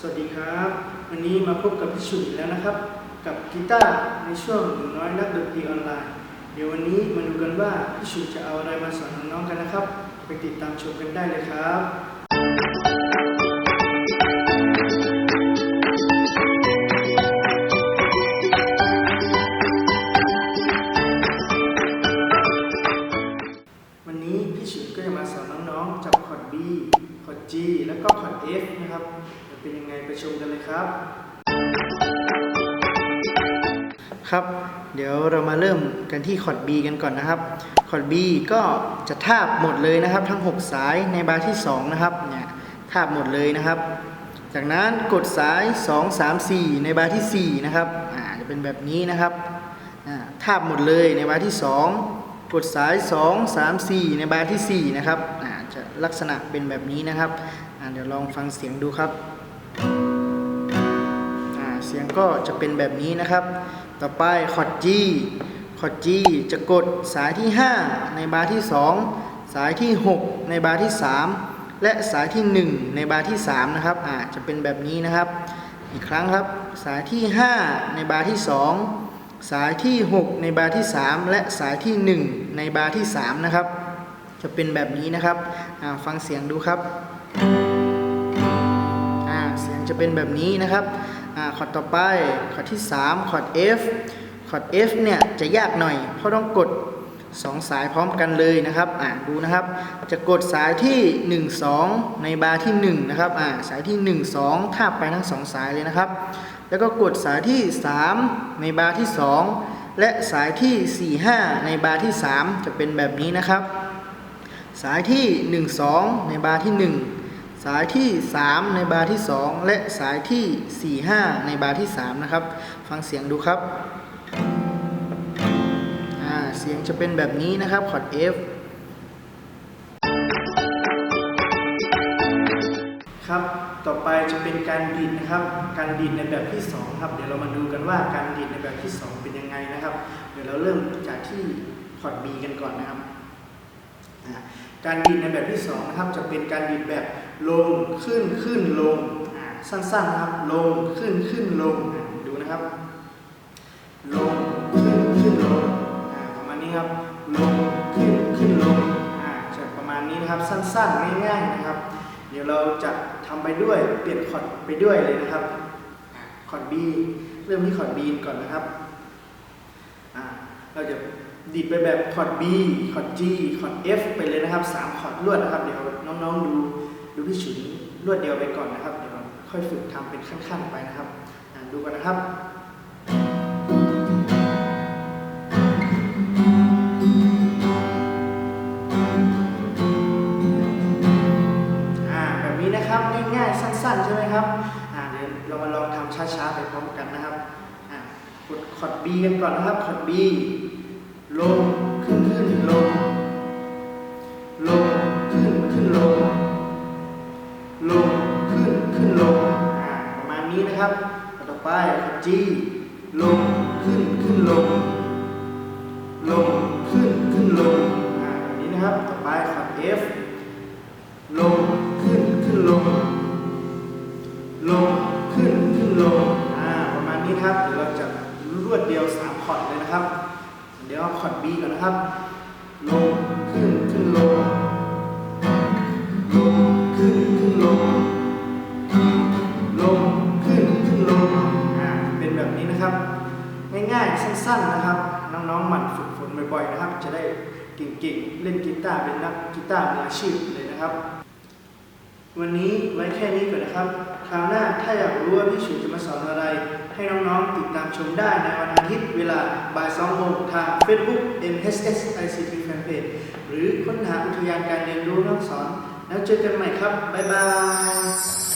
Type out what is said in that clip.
พี่ชุนอีกแล้วนะครับ กับกีตาร์ในช่วงหนูน้อยนักดนตรีออนไลน์ เดี๋ยววันนี้มาดูกันว่าพี่ชุนจะเอาอะไรมาสอนน้องๆกันนะครับ ไปติดตามชมกันได้เลยครับวันนี้พี่ชุนก็จะมาสอนน้องๆจับคอร์ด B คอร์ด G แล้วก็คอร์ด F นะครับ เป็นยังไงไปชมกันเลยครับ ครับ เดี๋ยวเรามาเริ่มกันที่คอร์ด B กันก่อนนะครับคอร์ด B ก็จะทาบหมดเลยนะครับ ทั้ง 6 สายในบาร์ที่ 2 นะครับเนี่ยทาบหมดเลยนะครับ จากนั้นกดสาย 2 3 4 ในบาร์ที่ 4 นะครับอ่าจะเป็นแบบนี้นะครับอ่าทาบหมดเลยในบาร์ที่ 2 กดสาย 2 3 4 ในบาร์ที่ 4 นะครับอ่าจะลักษณะเป็นแบบนี้นะครับอ่าเดี๋ยวลองฟังเสียงดูครับ สียงก็จะเป็นแบบนี้นะครับ ต่อไปคอร์ด G คอร์ด G จะกดสายที่ 5 ในบาร์ที่ 2 สายที่ 6 ในบาร์ที่ 3 และสายที่ 1 ในบาร์ที่ 3 นะครับอาจะเป็นแบบนี้นะครับ อีกครั้งครับ สายที่ 5 ในบาร์ที่ 2 สายที่ 6 ในบาร์ที่ 3 และสายที่ 1 ในบาร์ที่ 3 นะครับ จะเป็นแบบนี้นะครับฟังเสียงดูครับเสียงจะเป็นแบบนี้นะครับ คอร์ดต่อไปคอร์ดที่3คอร์ด F คอร์ด F เนี่ยจะยากหน่อย เพราะต้องกด 2 สายพร้อมกันเลยนะครับอ่าดูนะครับ จะกดสายที่ 1 2 ในบาร์ที่1นะครับอ่าสายที่ 1 2ทาบไปทั้ง 2 สายเลยนะครับ แล้วก็กดสายที่ 3 ในบาร์ที่ 2 และสายที่ 4 5 ในบาร์ที่ 3 จะเป็นแบบนี้นะครับ สายที่ 1 2 ในบาร์ที่ 1 สายที่ 3 ในบาร์ที่ 2 และสายที่ 4 5 ในบาร์ที่ 3 นะครับ ฟังเสียงดูครับเสียงจะเป็นแบบนี้นะครับคอร์ด F ครับ ต่อไปจะเป็นการดีดนะครับ การดีดในแบบที่2ครับเดี๋ยวเรามาดูกันว่าการดีดในแบบที่ 2 เป็นยังไงนะครับ เดี๋ยวเราเริ่มจากที่คอร์ด B กันก่อนนะครับ การดีดในแบบที่2นะครับจะเป็นการดีดแบบลงขึ้นขึ้นลงสั้นๆนะครับลงขึ้นขึ้นลงดูนะครับลงขึ้นขึ้นลงประมาณนี้ครับลงขึ้นขึ้นลงจะประมาณนี้นะครับสั้นๆง่ายๆนะครับ เดี๋ยวเราจะทำไปด้วยเปลี่ยนคอร์ดไปด้วยเลยนะครับคอร์ด B เริ่มที่คอร์ด B ก่อนนะครับเราจะ ดีดไปแบบคอร์ด B คอร์ด G คอร์ด F ไปเลยนะครับสามคอร์ดรวดนะครับ เดี๋ยวน้องๆดูดูพี่ฉุนรวดเดียวไปก่อนนะครับ เดี๋ยวค่อยฝึกทำเป็นขั้นๆไปนะครับ ดูกันนะครับแบบนี้นะครับง่ายๆสั้นๆ ใช่ไหมครับเดี๋ยวเรามาลองทำช้าๆ ไปพร้อมกันนะครับกดคอร์ด B กันก่อนนะครับคอร์ด B ลงขึ้นขึ้นลง ลงขึ้นขึ้นลง ลงขึ้นขึ้นลงอ่าประมาณนี้นะครับต่อไปคอร์ด G ลงขึ้นขึ้นลง ลงขึ้นขึ้นลงอ่าแบบนี้นะครับต่อไปคร์ด F ลงขึ้นขึ้นลง ลงขึ้นขึ้นลงอ่าประมาณนี้ครับเดี๋ยวเราจะรวดเดียว3คอร์ดเลยนะครับ เดี๋ยวเอาคอร์ด B ก่อนนะครับ ลงขึ้นขึ้นลง ลงขึ้นขึ้นลง ลงขึ้นขึ้นลง อ่า เป็นแบบนี้นะครับ ง่ายๆ สั้นๆนะครับ น้องๆหมั่นฝึกฝนบ่อยๆนะครับ จะได้เก่งๆ เล่นกีตาร์เป็นนักกีตาร์มืออาชีพเลยนะครับ วันนี้ไว้แค่นี้ก่อนนะครับ คราวหน้าถ้าอยากรู้ว่าพี่ฉุยจะมาสอนอะไร ให้น้องๆติดตามชมได้ในวันอาทิตย์เวลาบ่ายสองโมงทาง Facebook MHS ICT Fanpage หรือค้นหาอุทยานการเรียนรู้น้องสอน แล้วเจอกันใหม่ครับ บ๊ายบาย